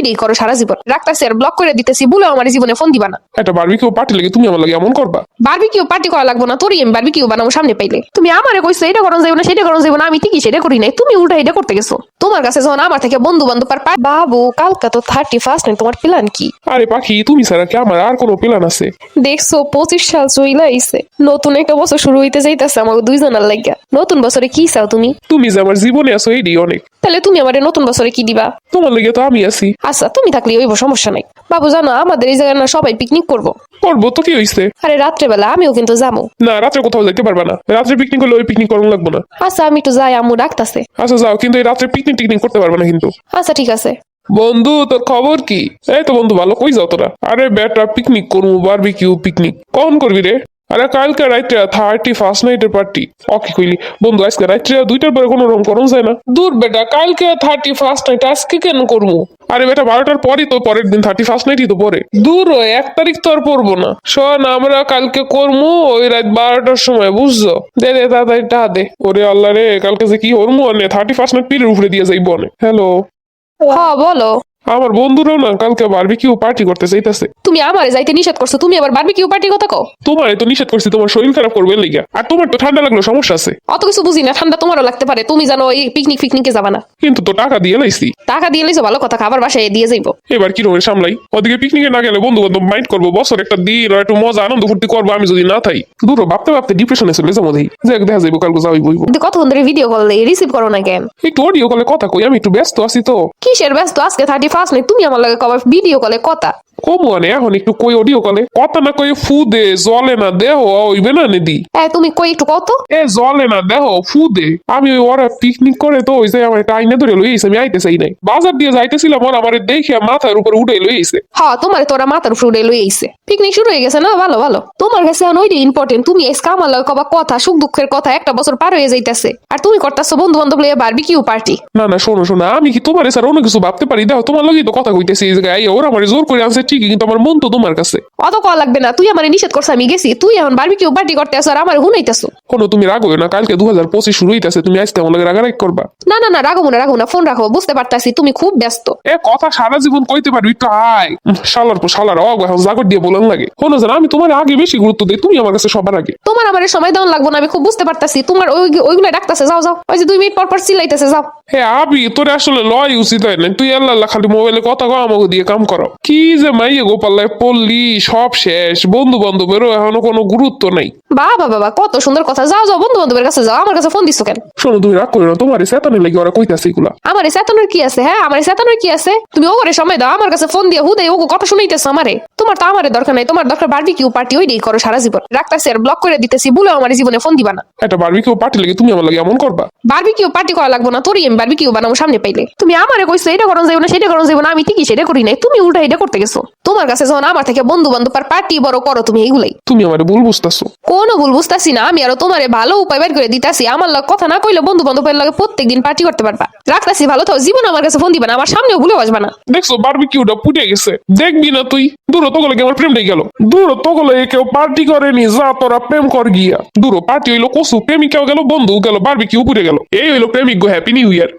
ওইটাই করো সারা জীবন। রাখতাছি আর ব্লক করে দিতেছি বলে আমার জীবনে ফোন দিবা না। একটা বারবিকিউ পার্টি লাগে তুমি আমার লাগে এমন করবা? বারবিকিউ পার্টি করা লাগবো না তোরই আমি বারবিকিউ বানাবো সামনে পাইলে। তুমি আমারে কইছো এটা করন যাইব না সেটা করন যাইব না আমি ঠিকই সেটা করি নাই। তুমি উল্টা এটা করতে গেছো। তোমার কাছে যখন আমার থেকে বন্ধু বান্ধব আর পা- বাবু কালকা তো থার্টি ফার্স্ট নেই তোমার প্ল্যান কি? আরে পাখি তুমি ছাড়া কি আমার আর কোনো প্ল্যান আছে? দেখছ পঁচিশ সাল চইলা আইছে। নতুন একটা বছর শুরু হইতে যাইতেছে আমাকে দুইজনের লাগিয়া। নতুন বছরে কি চাও তুমি? তুমি যে আমার জীবনে আছো এইটাই অনেক। তাহলে তুমি আমার নতুন বছরে কি দিবা? তোমার লাগে তো আমি আছি। আচ্ছা তুমি থাকলে ওইব সমস্যা নাই। বাবু জানো আমাদের এই জায়গায় না সবাই পিকনিক করব। করব তো কি হইছে? আরে রাত্রেবেলা আমিও কিন্তু যাব না রাত্রে কোথাও যাইতে পারবা না। রাত্রে পিকনিক করলে ওই পিকনিক করানো লাগবে না। আচ্ছা আমি একটু যাই আম্মু ডাকতাছে। আচ্ছা যাও কিন্তু এই রাত্রে পিকনিক টিকনিক করতে পারবে না কিন্তু। আচ্ছা ঠিক আছে। বন্ধু তোর খবর কি? এই তো বন্ধু ভালো কই যাও তোরা? আরে বেটা পিকনিক করব বারবিকিউ পিকনিক কখন করবি রে? আরে কালকে রাত্রে থার্টি ফার্স্ট নাইটের পার্টি। ওকে কইলি, বন্ধু, আজকে রাত্রে দুইটার পরে কোনো রকম করন যায় না। দূর বেটা, কালকে থার্টি ফার্স্ট নাইট, আজকে কেন করব? আরে বেটা, বারোটার পরই তো পরের দিন থার্টি ফার্স্ট নাইটই তো পরে। দূর এক তারিখ তো আর পড়ব না। শোন, আমরা কালকে করব, ওই রাত বারোটার সময়, বুঝছ? দে দে, তাড়াতাড়ি টা দে। ওরে আল্লাহ রে, কালকে যে কি অনে থার্টি ফার্স্ট নাইট পিলের উপরে দিয়ে যাইব অনে হ্যালো হ্যাঁ বলো। আমার বন্ধুরাও না কালকে বারবিকিউ পার্টি করতে চাইতেছে। তুমি আমারে যাইতে নিষেধ করছ তুমি আবার বারবিকিউ পার্টির কথা কও? তোমারে তো নিষেধ করছি তোমার শরীর খারাপ করবে লিগা। আর তোমার তো ঠান্ডা লাগল সমস্যা আছে। অত কিছু বুঝি না ঠান্ডা তোমারও লাগতে পারে তুমি জানো এই পিকনিক ফিকনিকে যাবা না। কিন্তু তো টাকা দিয়ে লাইছি। টাকা দিয়ে লইছো ভালো কথা খাবার বাসায় দিয়ে যাইবো। এবার কি রকমের সামলাই? ওদিকে পিকনিকে না গেলে বন্ধু বান্ধব মাইন্ড করব বছর একটা দিন একটু মজা আনন্দ ফুর্তি করব আমি যদি না থাই। দূর হ, ভাবতে ভাবতে ডিপ্রেশনে চলে যাব দেখি যে দেখা যাইবো কালকে যাওয়াই বইবো। কতক্ষণ ধরে ভিডিও কল রিসিভ করো না কেন? একটু অডিও কলে কথা কই আমি একটু ব্যস্ত আছি তো। কিসের ব্যস্ত? আজকে থার্টি ফার্স্ট তুমি আমার লাগে কবার ভিডিও কলে কথা। কমু আনে এখন একটু কই অডিও কলে কথা না কই ফু দে জলে না দেহ ওইবে না নেদি? এ তুমি কই একটু কত এ জলে না দেহ ফু দে। আমি ওই ওরা পিকনিক করে তো ওই যে আমার একটা আইনে ধরে লইছে আমি আইতে চাই নাই। বাজার দিয়ে যাইতেছিলাম ওরা আমার দেখে মাথার উপর উঠে লইছে হ্যাঁ তোমার তোরা মাথার উপরে উড়ে লই আইছে পিকনিক শুরু হয়ে গেছে না? ভালো ভালো। তোমার কাছে এখন ওইটাই ইম্পর্টেন্ট তুমি আমার লাগে কবা কথা সুখ দুঃখের কথা একটা বছর পার হয়ে যাইতেছে। আর তুমি করতেছো বন্ধু বান্ধব লইয়া বারবিকিউ পার্টি না না শোনো শোনো আমি কি তোমার স্যার অন্য কিছু ভাবতে পারি? দেখো তোমার লগেই তো কথা কইতেছি এই জায়গায়। ওরা আমার জোর করে আনছে ঠিকই কিন্তু আমার মন তো তোমার কাছে। অত কল লাগবে না তুই আমার নিষেধ করছ আমি গেছি। তুই এখন বারবিকিউ পার্টি করতে আসো আর আমার হুনাইতেছো কোনো তুমি রাগ হইও না কালকে দু হাজার পঁচিশ শুরু হইতেছে তুমি আজকে আমার লাগে রাগারাগ করবা? না না না রাখো না রাখো না ফোন রাখো বুঝতে পারতাছি তুমি খুব ব্যস্ত। এ কথা সারা জীবন কইতে পারবি একটু আয়। উম, শালার পর শালার অগ এখন জাগর দিয়ে বলেন লাগে। শোনো জানা আমি তোমার আগে বেশি গুরুত্ব দিই তুমি আমার কাছে সবার আগে। তোমার আমার সময় দেওয়ান লাগবো না আমি খুব বুঝতে পারতাছি তোমার ওই ওইগুলো ডাকতেছে যাও যাও। ওই যে দুই মিনিট পর পর চিল্লাইতেছে যাও। হে আবি তোর আসলে লয় উচিত হয় না তুই আল্লাহ আল্লাহ খালি মোবাইলে কথা কও আমাকে দিয়ে কাম করো কি যে মাইয়ে গোপাল্লায় পড়লি সব শেষ বন্ধু বান্ধবেরও এখনও কোনো গুরুত্ব নাই। বাবা বাবা কত সুন্দর কথা। যাও যাও বন্ধু বান্ধবের কাছে যাও আমার কাছে ফোন দিছো কেন? শোনো তুমি রাগ করো না তোমার সেতানে লাগে ওরা কইতাছে এগুলা। আমার চেতনের কি আছে হ্যাঁ? আমার চেতনের কি আছে? তুমি ওরে সময় দাও আমার কাছে ফোন দিয়ে হুদে ও কথা শুনাইতেছো আমারে। তোমার তো আমারে দরকার নাই তোমার দরকার বারবি কিউ পার্টি ওইটাই করো সারা জীবন। রাখতাছি আর ব্লক করে দিতেছি বলে আমার জীবনে ফোন দিবা না। একটা বারবিকিউ পার্টি লাগে তুমি আমার লাগে এমন করবা? বারবি কিউ পার্টি করা লাগবো না তোরই আমি বারবি কিউ বানাবো সামনে পাইলে। তুমি আমারে কইছো এটা করন যাইব না সেটা করন যাইব না আমি ঠিকই সেটা করি নাই তুমি উল্টা এটা করতে গেছো। তোমার কাছে যখন আমার থেকে বন্ধু বান্ধব আর পার্টি বড় করো তুমি এইগুলাই। তুমি আমার ভুল বুঝতেছো। কোনো ভুল বুঝতাছি না আমি আরও তোমারে ভালো উপায় বের করে দিতাছি। আমার লগ কথা না কইলে বন্ধু বান্ধবের লাগে প্রত্যেক দিন পার্টি করতে পারবা। রাখতাছি ভালো তো জীবন আমার কাছে ফোন দিবা না আমার সামনেও ভুলে আসবা না। দেখছ বারবিকিউটা পুটে গেছে। দেখবি না তুই? দূর তগলে আমার প্রেম প্রেমটাই গেল? দূর তগলে কেউ পার্টি করেনি যা তোরা প্রেম কর গিয়া। দূর পার্টি হইল কসু প্রেমিকাও গেল বন্ধু গেল বারবিকিউ পুড়ে গেল। এই হইল প্রেমিক গো হ্যাপি নিউ ইয়ার